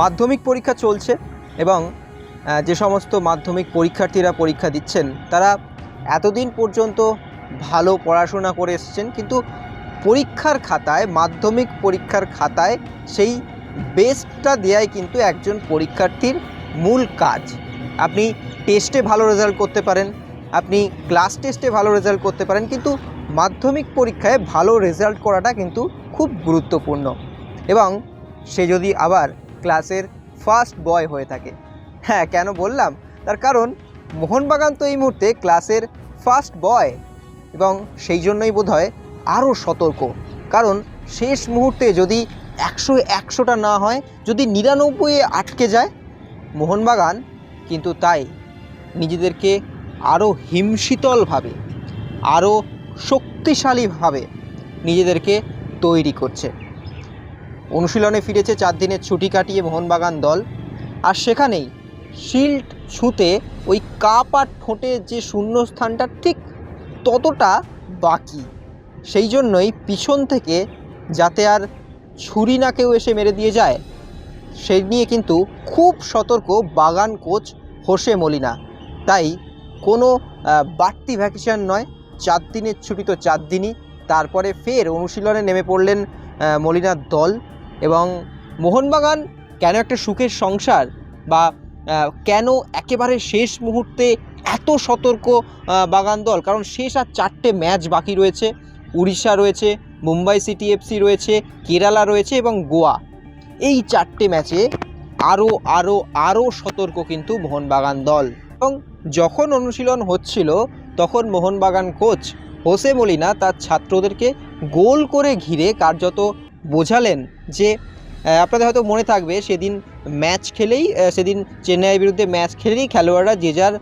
মাধ্যমিক পরীক্ষা চলছে এবং যে সমস্ত মাধ্যমিক পরীক্ষার্থীরা পরীক্ষা দিচ্ছেন, তারা এতদিন পর্যন্ত ভালো পড়াশোনা করে এসছেন, কিন্তু পরীক্ষার খাতায়, মাধ্যমিক পরীক্ষার খাতায় সেই বেস্টটা দেওয়াই কিন্তু একজন পরীক্ষার্থীর মূল কাজ। আপনি টেস্টে ভালো রেজাল্ট করতে পারেন, আপনি ক্লাস টেস্টে ভালো রেজাল্ট করতে পারেন, কিন্তু মাধ্যমিক পরীক্ষায় ভালো রেজাল্ট করাটা কিন্তু খুব গুরুত্বপূর্ণ। এবং সে যদি আবার ক্লাসের ফার্স্ট বয় হয়ে থাকে। হ্যাঁ কেন বললাম? তার কারণ মোহনবাগান তো এই মুহূর্তে ক্লাসের ফার্স্ট বয় এবং সেই জন্যই বোধ হয় আরও সতর্ক। কারণ শেষ মুহূর্তে যদি একশো একশোটা না হয়, যদি নিরানব্বইয়ে আটকে যায়, মোহনবাগান কিন্তু তাই নিজেদেরকে আরও হিমশীতলভাবে আরও শক্তিশালীভাবে নিজেদেরকে তৈরি করছে। অনুশীলনে ফিরেছে চার দিনের ছুটি কাটিয়ে মোহনবাগান দল। আর সেখানেই শিল্ড ছুঁতে ওই কাপ আর ঠোঁটে যে শূন্যস্থানটা ঠিক ততটা বাকি। সেই জন্যই পিছন থেকে যাতে আর ছুরি না কেউ এসে মেরে দিয়ে যায়, সেই নিয়ে কিন্তু খুব সতর্ক বাগান কোচ হোসে মলিনা। তাই কোনো বাড়তি ভ্যাকেশন নয়, চার দিনের ছুটি তো চার দিনই। তারপরে ফের অনুশীলনে নেমে পড়লেন মলিনার দল। এবং মোহনবাগান কেন একটা সুখের সংসার বা কেন একেবারে শেষ মুহূর্তে এত সতর্ক বাগান দল? কারণ শেষ আর চারটে ম্যাচ বাকি রয়েছে। উড়িষ্যা রয়েছে, মুম্বাই সিটি এফসি রয়েছে, কেরালা রয়েছে এবং গোয়া। এই চারটে ম্যাচে আরও আরও আরও সতর্ক কিন্তু মোহনবাগান দল। এবং যখন অনুশীলন হচ্ছিল, তখন মোহনবাগান কোচ হোসে মলিনা তার ছাত্রদেরকে গোল করে ঘিরে কার্যত বোঝালেন যে আপনাদের হয়তো মনে থাকবে সেদিন ম্যাচ খেলেই সেদিন চেন্নাইয়ের বিরুদ্ধে ম্যাচ খেলেই খেলোয়াড়রা যে যার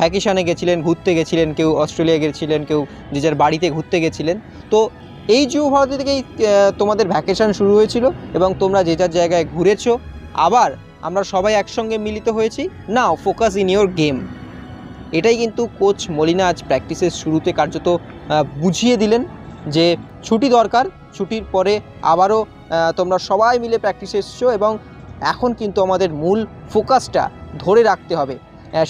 ভ্যাকেশানে গেছিলেন, ঘুরতে গেছিলেন, কেউ অস্ট্রেলিয়া গেছিলেন, কেউ যে যার বাড়িতে ঘুরতে গেছিলেন। তো এই যুব ভারতী থেকেই তোমাদের ভ্যাকেশন শুরু হয়েছিল এবং তোমরা যে যার জায়গায় ঘুরেছো। আবার আমরা সবাই একসঙ্গে মিলিত হয়েছি। Now focus in your game এটাই কিন্তু কোচ মলিনা আজ প্র্যাকটিসের শুরুতে কার্যত বুঝিয়ে দিলেন। যে ছুটি দরকার, ছুটির পরে আবারও তোমরা সবাই মিলে প্র্যাকটিস এসছো এবং এখন কিন্তু আমাদের মূল ফোকাসটা ধরে রাখতে হবে।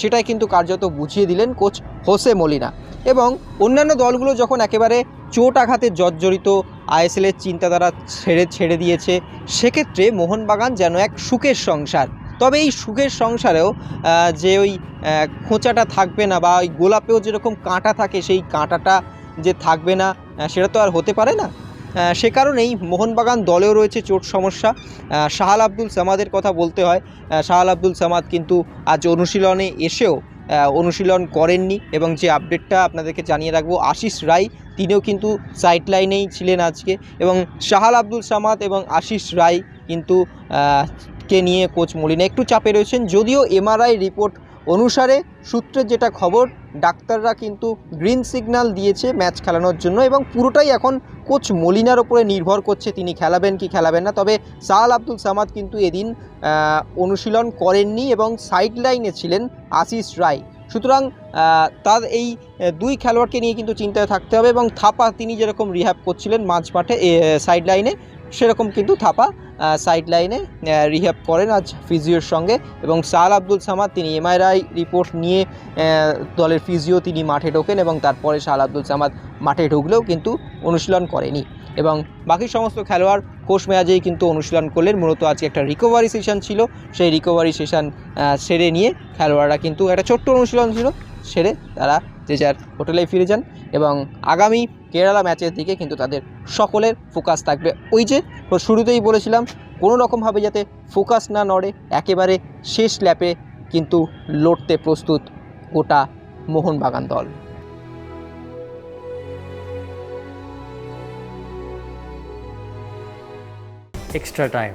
সেটাই কিন্তু কার্যত বুঝিয়ে দিলেন কোচ হোসে মলিনা। এবং অন্যান্য দলগুলো যখন একেবারে চোট আঘাতে জর্জরিত আইএসএলের চিন্তাধারা ছেড়ে ছেড়ে দিয়েছে, সেক্ষেত্রে মোহনবাগান যেন এক সুখের সংসার। তবে এই সুখের সংসারেও যে ওই খোঁচাটা থাকবে না বা ওই গোলাপেও যেরকম কাঁটা থাকে, সেই কাঁটাটা যে থাকবে না সেটা তো আর হতে পারে না। সে কারণেই মোহনবাগান দলেও রয়েছে চোট সমস্যা। শাহাল আব্দুল সামাদের কথা বলতে হয়। শাহাল আব্দুল সামাদ কিন্তু আজ অনুশীলনে এসেও অনুশীলন করেননি এবং যে আপডেটটা আপনাদেরকে জানিয়ে রাখব, আশিস রায়, তিনিও কিন্তু সাইড লাইনেই ছিলেন আজকে এবং শাহাল আব্দুল সামাদ এবং আশিস রায় কিন্তু কে নিয়ে কোচ মলিনা। একটু চাপে রয়েছেন, যদিও এমআরআই রিপোর্ট অনুসারে সূত্রের যেটা খবর ডাক্তাররা কিন্তু গ্রিন সিগন্যাল দিয়েছে ম্যাচ খেলানোর জন্য এবং পুরোটাই এখন কোচ মলিনার ওপরে নির্ভর করছে। তিনি খেলাবেন কি খেলাবেন না। তবে সাহাল আব্দুল সামাদ কিন্তু এদিন অনুশীলন করেননি এবং সাইড লাইনে ছিলেন আশিস রায়। সুতরাং তার এই দুই খেলোয়াড়কে নিয়ে কিন্তু চিন্তায় থাকতে হবে এবং থাপা তিনি যেরকম রিহ্যাব করছিলেন মাঝ মাঠে সাইড লাইনে সেরকম কিন্তু থাপা সাইড লাইনে রিহ্যাব করেন আজ ফিজিওর সঙ্গে এবং সাল আব্দুল সামাদ, তিনি এমআরআই রিপোর্ট নিয়ে দলের ফিজিও তিনি মাঠে ঢোকেন এবং তারপরে সাল আব্দুল সামাদ মাঠে ঢুকলেও কিন্তু অনুশীলন করেনি। এবং বাকি সমস্ত খেলোয়াড় কোষ মেয়াজেই কিন্তু অনুশীলন করলেন। মূলত আজকে একটা রিকভারি সেশন ছিল। সেই রিকভারি সেশন সেরে নিয়ে খেলোয়াড়রা কিন্তু একটা ছোট্ট অনুশীলন ছিল, সেরে তারা যে যার হোটেলে ফিরে যান। এবং আগামী কেরালা ম্যাচের দিকে কিন্তু তাদের সকলের ফোকাস থাকবে। ওই যে শুরুতেই বলেছিলাম কোনো রকমভাবে যাতে ফোকাস না নড়ে একেবারে শেষ ল্যাপে কিন্তু লড়তে প্রস্তুত গোটা মোহনবাগান দল। এক্সট্রা টাইম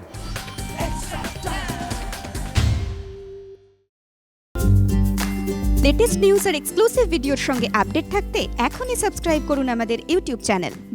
লেটেস্ট নিউজ আর এক্সক্লুসিভ ভিডিওর সঙ্গে আপডেট থাকতে এখনই সাবস্ক্রাইব করুন আমাদের ইউটিউব চ্যানেল